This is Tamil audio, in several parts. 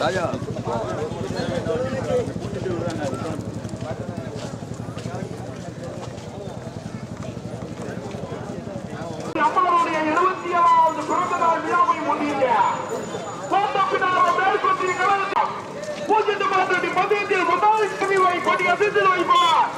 ராஜா நம்மளுடைய எழுபத்தி ஏழாவது பிறந்த நாள் விழாவை முன்னிட்டு பூஜ்ஜியத்தை பதினஞ்சு முதல் கொடி அதிர்ச்சி வைப்பார்.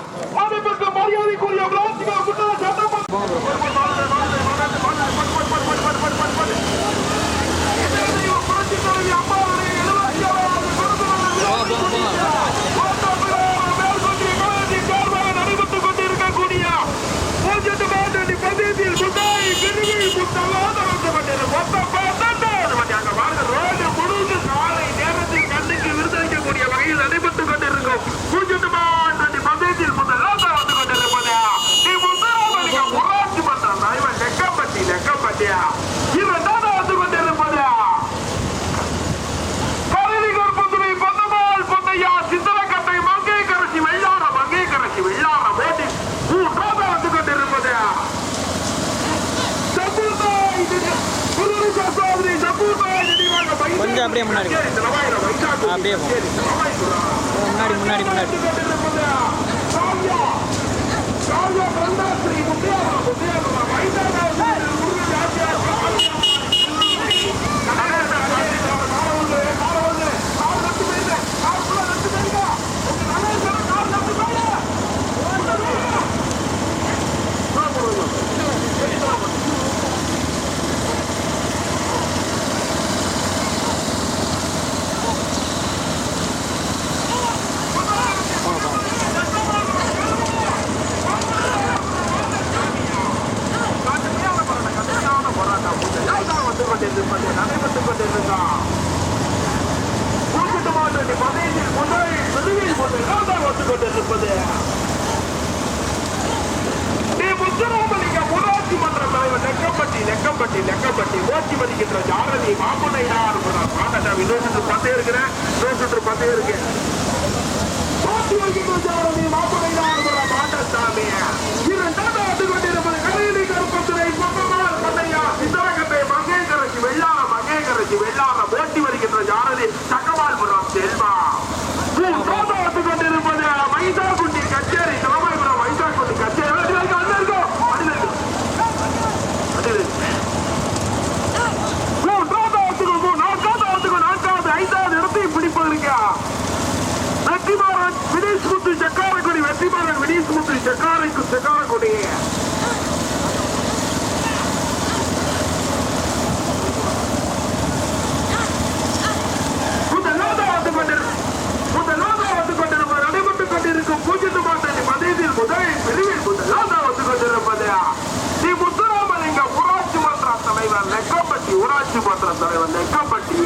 அப்படியே முன்னாடி அப்படியே முன்னாடி முன்னாடி முன்னாடி. வெற்றிமாறன் வினேஷ் முத்து செக்காரக்குடி வெற்றிமாறன் வினேஷ் முத்து செக்காரைக்கு செக்காரக்குடி. கொண்டிருக்கும் பூஜ்ஜித்து மாட்டேன் மதியத்தில் முதலில் பிரிவில் முதலாம் வந்து கொண்டிருப்பது. ஸ்ரீ முத்துராமலிங்க ஊராட்சி மன்ற தலைவர் நெக்கம்பட்டி ஊராட்சி மன்ற தலைவர் நெக்கம்பட்டி.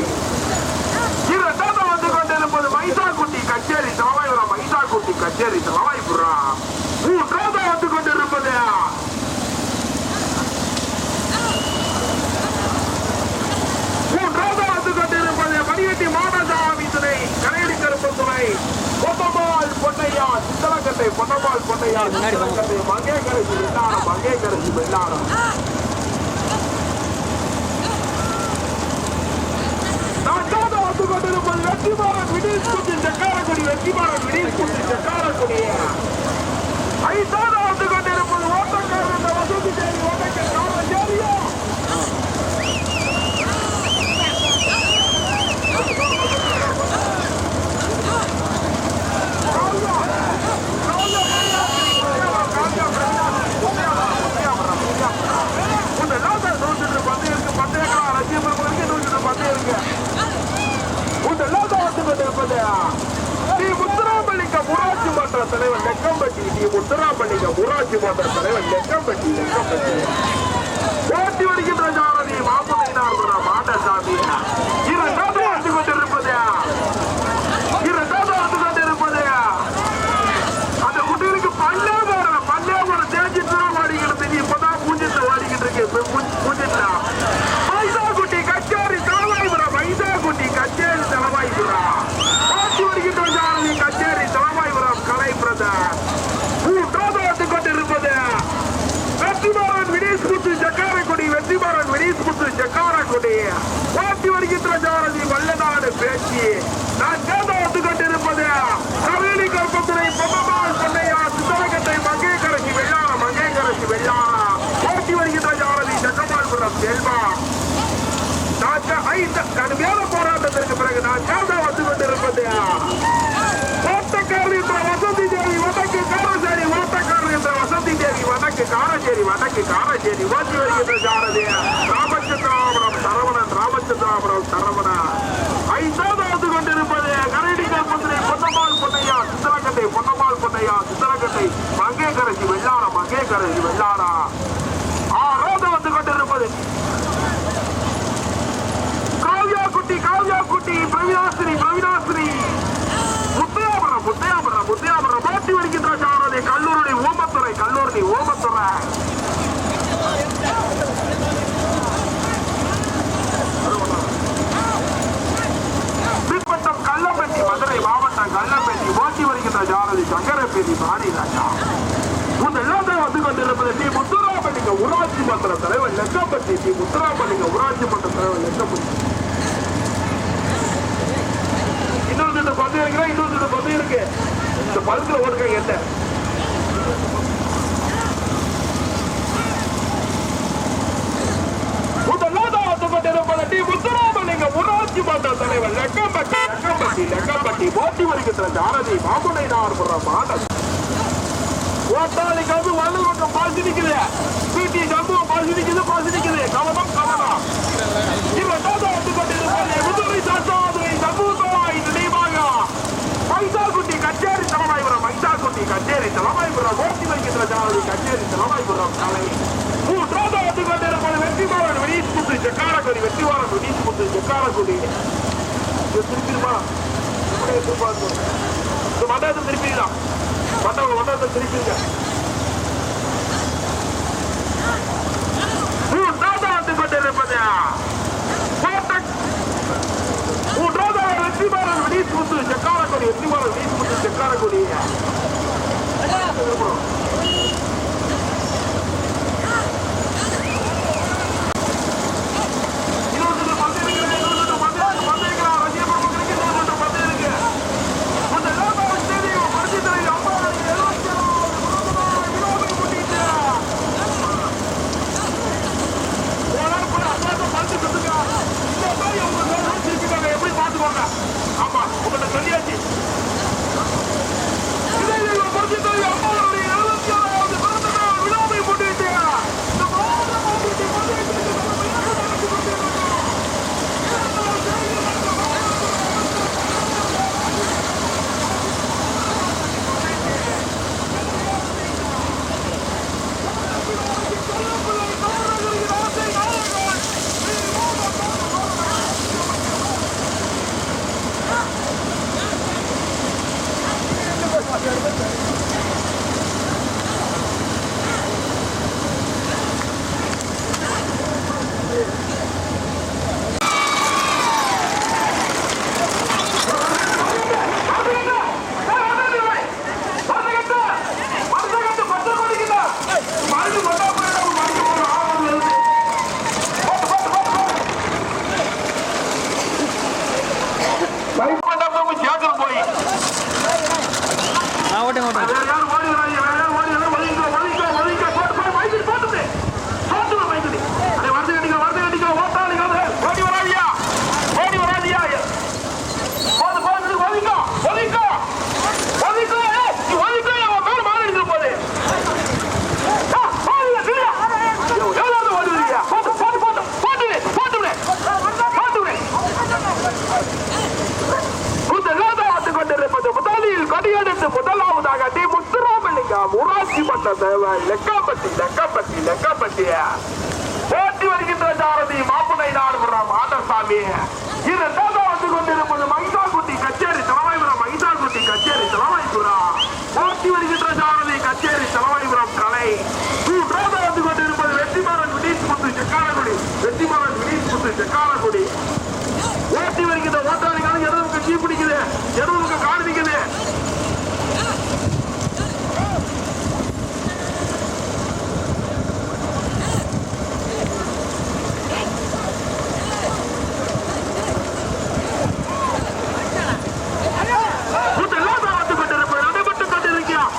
முன்னாடி வெற்றி பாரத் விடில் குத்து சக்காரக்குடி வெற்றி பாரத் விடில் குத்து சக்காரக்குடியா ஐதா அதற்கு பிறகு நான் சேர்ந்த வந்து கொண்டிருப்பது ஓட்டக்காரர் என்ற வசந்தி தேவி வடக்கு காரச்சேரி ஓட்டக்காரர் என்ற வசந்தி தேவி வடக்கு காரச்சேரி வடக்கு காரச்சேரி ஓட்டி வருகின்ற சாரதி ராமச்சந்திராபுரம் சரவணன் ராமச்சந்திராபுரம் சரவணன். ஐந்தாவது கொண்டிருப்பது கரடிகள் முந்திரி பொன்னம்மாள் பொன்னையா சித்தலக்கட்டை பொன்னம்மாள் பொன்னையா சித்தலக்கட்டை மங்கேக்கரசி வெள்ளாரா மங்கேக்கரசி வெள்ளாரா ஆறாவது வந்து கொண்டிருப்பது காவ்யா குட்டி காவ்யா குட்டி பிரவினாசினி பிரவினாசினி முத்தையாபுரம் முத்தையாபுரம் முத்தையாபுரம் போட்டி வருகின்ற சாரதி கல்லூரி ஓமத்துறை கல்லூரி ஓமத்துறை பிற்பட்டம் கள்ளப்பட்டி மதுரை மாவட்டம் கள்ளப்பட்டி ஓட்டி வருகின்ற சாரதி சங்கரப்பேரி பாடி ராஜா. முதலாம் வந்து கொண்டிருப்பது டி. முத்துராமலிங்க ஊராட்சி மன்ற தலைவர் லெக்கப்பட்டி டி. முத்துராமலிங்க ஊராட்சி மன்ற தலைவர் லெக்கப்பட்டி இன்னொரு திட்ட பந்தயம் இருக்கிறேன் இன்னொரு திட்ட பந்தயம் இருக்கு. இந்த பழுத்துல ஓடுங்க என்ன? ஊராட்சி மன்ற தலைவர் லெக்கப்பட்டி லெக்கப்பட்டி லெக்கப்பட்டி போட்டி வருகின்ற சாரதி மாமுனை நார் மாடல் ஓட்டாளிக்கு வந்து வலது பக்கம் பாசி நிக்குது பிடி சம்பவம் பாசி நிக்குது பாசி நிக்குது கவனம் கவனம் இரண்டாவது வந்து கொண்டிருப்பது முதுமை சாத்தாதுரை சமூகமாய் நினைவாக. மைசாக்குட்டி கச்சேரி தலைமாய்புரம் மைசாக்குட்டி கச்சேரி தலைமாய்புரம் ஓட்டி வைக்கின்ற ஜாதி கச்சேரி தலைமாய்புரம் கலை. மூன்றாவது வந்து கொண்டிருப்பது வெற்றிமாறன் வெனீஸ் முத்து செக்காரக்குடி வெற்றிமாறன் வெனீஸ் முத்து செக்காரக்குடி திருப்பிடுமா? திருப்பாங்க மண்டபத்தை திருப்பிடலாம் மண்டபம் மண்டபத்தை திருப்பிங்க மூன்றாவது வந்து கொண்டிருப்பது கோட்டக் மூன்றாவது வெற்றிமாறன் வெனீஸ் முத்து செக்காரக்குடி வெற்றிமாறன் வெனீஸ் முத்து செக்காரக்குடி இன்னொரு முதலாவதாக டி முத்துராமலிங்கம் ஊராட்சி மன்ற தேவை லெக்காப்பட்டி லெக்காப்பட்டி லெக்காப்பட்டி போட்டி வருகின்ற சாரதி மாப்புனை நாடுபுரம் ஆண்டசாமி இரண்டாவது வந்து கொண்டிருப்பது மைசாக்குட்டி கச்சேரி தலைமைபுரம் மைசாக்குட்டி கச்சேரி தலைமைபுரம் போட்டி வருகின்ற சாரதி கச்சேரி தலைமைபுரம் கலை. மூன்றாவது வந்து கொண்டிருப்பது வெற்றிமாறன் வினீத் முத்து செக்காரகுடி வெற்றிமாறன் வினீத் முத்து செக்காரகுடி ஓட்டி வருகின்ற ஓட்டாளிகளும் இடதுக்கு கீ பிடிக்குது இடதுக்கு கால் நிக்குது கூட்டெல்லாம் தான் வந்து கொண்டிருப்பது. நடைபெற்று கொண்டிருக்கிறான்.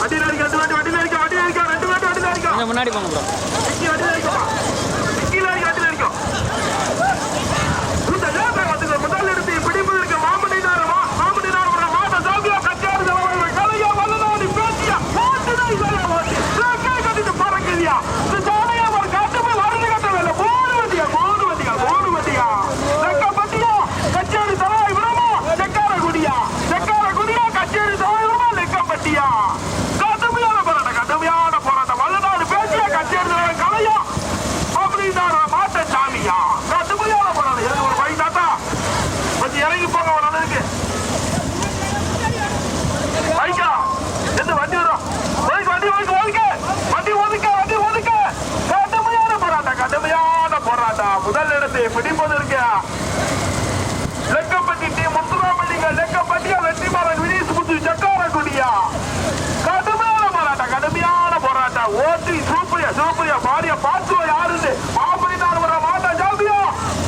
வண்டியில அடிக்க, ரெண்டு வாட்டி வண்டியில அடிக்க, வண்டியில அடிக்க, ரெண்டு வாட்டி வண்டியில அடிக்க. கொஞ்சம் முன்னாடி போங்க ப்ரோ டிக்கி வண்டியில அடிக்கப்பா. டிக்கில அடிக்க, வண்டியில அடிக்க. கூட்டெல்லாம் லெக்கம்பட்டியா கடுமையான போராட்டம் கடுமையான போராட்டம் வல்லநாடு பேசிய கச்சேரி கலையா அப்படின்னாரு மாட்ட சாமியா கடுமையான போராட்டம் எது ஒரு பை தாத்தா கொஞ்சம் இறங்கி போங்க ஒரு அளவுக்கு பைக்கா எந்த வண்டி வரும் ஒதுக்கு வண்டி ஒதுக்கு ஒதுக்கு வண்டி ஒதுக்க வண்டி ஒதுக்க கடுமையான போராட்டம் கடுமையான போராட்டம் முதல் இடத்தை பிடிப்பதற்கு லெக்கப்பட்டி டி முத்துராமலிங்க லெக்கப்பட்டியா வெற்றிமாறன் வினீஸ் முத்து சக்காரக்குடியா கடுமையான போராட்டம் கடுமையான ஓட்டி சூப்பரியா சூப்பரியா பாடிய பாத்துவ யாருன்னு. மாப்பிள்ளைனார் வர மாட்டா ஜாபியா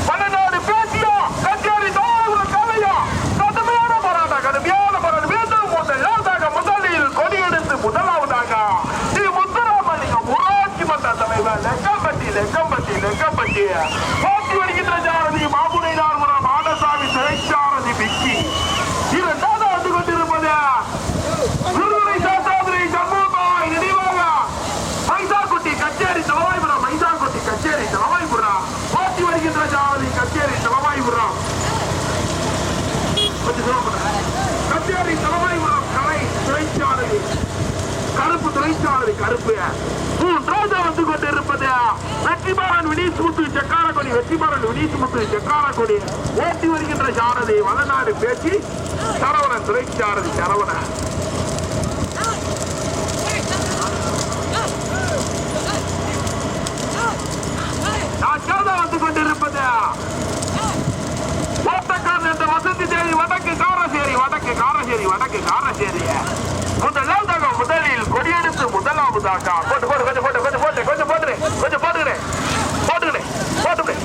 பன்னெண்டாவது பேசியா கச்சேரி தோழர் கலையா. கடுமையான போராட்டம் கடுமையான போராட்டம் மீண்டும் போட்ட முதலாவதாக முதலில் கொடியெடுத்து முதலாவதாக. டி முத்துராமலிங்கம் ஊராட்சி மன்ற தலைவர் லெக்கம்பட்டி லெக்கம்பட்டி லெக்கம்பட்டி போட்டி வருகின்ற ஜாரதி மாமுனை நார்மரம் மாடசாமி சிறைச்சாரதி பிக்கி இரண்டாவது வந்து கொண்டிருப்பது விருதுரை சாத்தாதுரை சண்முகபாய் நினைவாக மைசாக்குட்டி கச்சேரி தலவாய்புரம் மைசாக்குட்டி கச்சேரி தலவாய்புரம் போட்டி வருகின்ற ஜாரதி கச்சேரி தலவாய்புரம் கொஞ்சம் சொல்லுங்க கச்சேரி தலவாய்புரம் கலை சிறைச்சாரதி கருப்பு துறைச்சாளர் கருப்பு மூன்றாவது வந்து கொண்டிருப்பது வெற்றிமாறன் வினீஸ் முத்து செக்காரக்கொடி வெற்றிமாறன் வினீஸ் முத்து செக்காரக்கொடி ஓட்டி வருகின்ற சாரதி வளநாடு பேச்சு சரவணன் சாரதி சரவணன் நான்காவது வந்து கொண்டிருப்பது ஓட்டக்காரன் என்ற வசந்தி தேவி வடக்கு காரசேரி வடக்கு காரசேரி வடக்கு காரசேரி முதலாவதாக முதலில் கொடியெடுத்து முதலாவதாக போட்டு போட்டு கொஞ்சம் போட்டு கொஞ்சம் போட்டு கொஞ்சம் போட்டுரு கொஞ்சம் போட்டுக்கிறேன் போட்டுக்கிறேன் போட்டுக்கிறேன்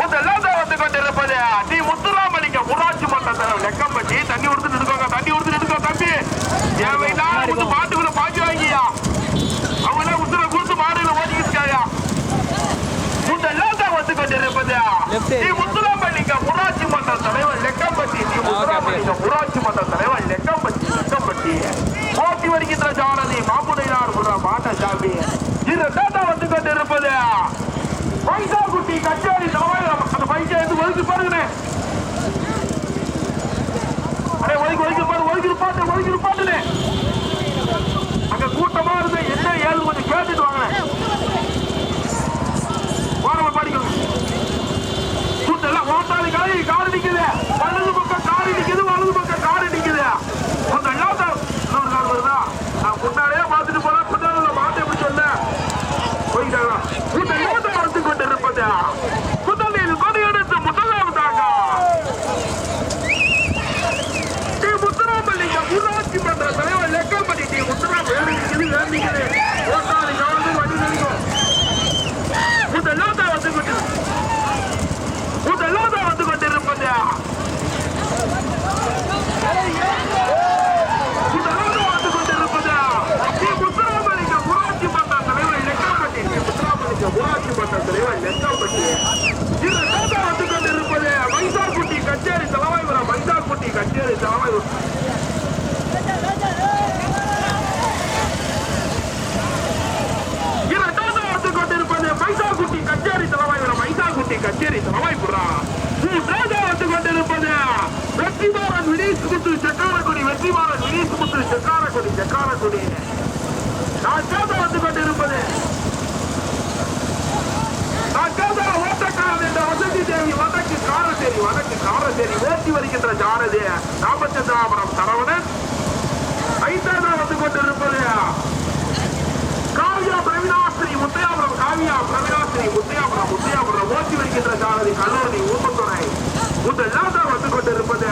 முதலாவதாக வந்து கொண்டிருப்பது டி முத்துராமலிங்கம் ஊராட்சி மன்ற தலைவர் லெக்கம்பட்டி தண்ணி கொடுத்து நிற்கோங்க தண்ணி கொடுத்து நிற்கோ தம்பி தேவையில்லாத வந்து மாட்டுக்குள்ள பாய்ச்சி வாங்கியா அவங்களே உத்தரவு கொடுத்து மாடுகளை ஓடிக்கிட்டாயா முதலாவதாக வந்து கொண்டிருப்பது Left. டி முத்துராமலிங்கம் ஊராட்சி மன்ற தலைவர் லெக்கம்பட்டி. டி முத்துராமலிங்கம் ஊராட்சி மன்ற தலைவர் லெக்கம்பட்டி லெக்கம்பட்டி. போட்டி வருகின்ற ஜானதி மாப்புடையார் புற மாட்ட சாமி இரண்டாவது வந்து கொண்டிருப்பது பைசாக்குட்டி கச்சேரி தலைவர் அந்த பைசா எடுத்து ஒதுக்கி பாருங்க அடே ஒதுக்கி ஒதுக்கி பாரு ஒதுக்கி பாட்டு ஒதுக்கி பாட்டுனே அங்க கூட்டமா இருந்த என்ன ஏழு கொஞ்சம் கேட்டுட்டு வாங்க போறவங்க படிக்கணும் எல்லாம் ஓட்டாளி காலி காலி நிக்குது வலது பக்கம் காரு நிக்குது வலது பக்கம் காரு நிக்குது அந்த இல்லாத இன்னொரு கார் வருதா நான் முன்னாடியே பார்த்துட்டு போனா பின்னால மாட்டை எப்படி சொன்னேன் போயிட்டாங்க கூட்ட இல்லாத மறந்து கொண்டு இருப்பது முதலில் கொடி எடுத்து முதலாவதாக டி முத்துராமலிங்கம் ஊராட்சி மன்ற தலைவர் லெக்கப்பட்டி டி முத்துராம வேலை நிக்குது வேலை நிக்குது ஓட்டாளி கவர்ந்து வண்டி நிற்கும் முதலாவது வந்து கொண்டு முதலாவது வந்து கொண்டிருப்பது முதலாவது வந்து கொண்டிருப்பது டி முத்துராமலிங்கம் ஊராட்சி மன்ற தலைவர் லெக்கப்பட்டி டி முத்துராமலிங்கம் ஊராட்சி மன்ற தலைவர் லெக்கப்பட்டி இரண்டாவது வந்து கொண்டிருப்பது மைசார்குட்டி கச்சேரி தலைவாய்புரம் மைசார்குட்டி கச்சேரி தலைவாய்புரம் கச்சேரி தலைவாய்புரம் மைசாகுட்டி கச்சேரி தலைவாய்புரம் வந்து கொண்டிருப்பது வெற்றிமாறன் வினீஸ் முத்து சக்காரக்குடி வெற்றிமாறன் வினீஸ் முத்து செக்காரக்குடி. செக்காரக்குடி நான்காவது வந்து கொண்டிருப்பது நான்காவது ஓட்டக்காரன் என்ற வசதி தேவி வடக்கு காரசேரி வடக்கு காரசேரி ஓட்டி வருகின்ற ஜானதி ராமச்சந்திராபுரம் சரவணன். ஐந்தாவது வந்து கொண்டிருப்பது காவியா பிரவினாஸ்ரீ முத்தையாபுரம் காவியா பிரவினாஸ்ரீ முத்தையாபுரம் முத்தையாபுரம். ஓட்டி வருகின்ற சாரதி கல்லூரி ஊப்பத்துறை முதலாவது வந்து கொண்டிருப்பது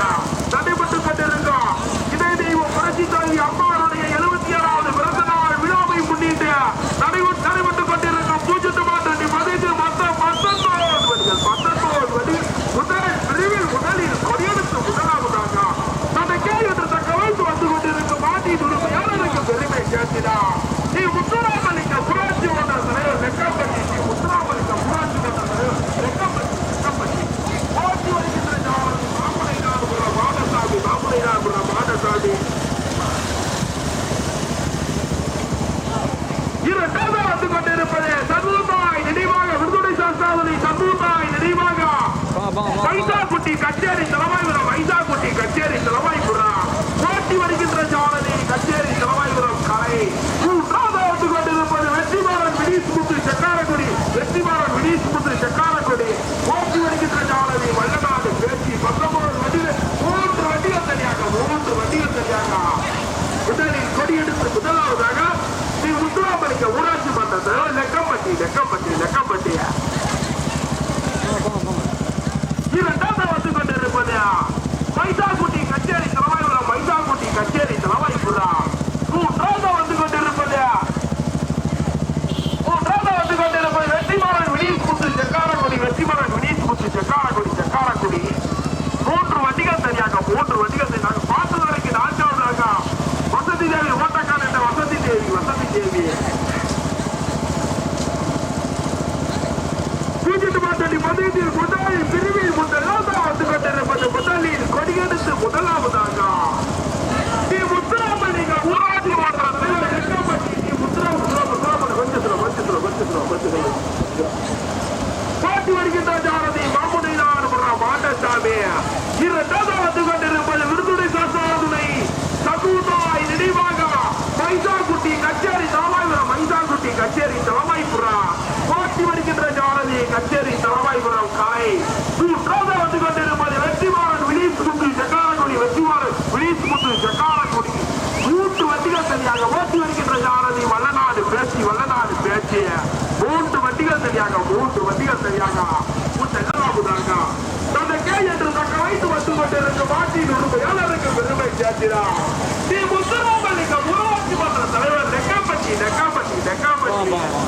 segundo dirà. Ti musono balik kamu waktu madrasah lewat dekat peti, dekat peti, dekat peti.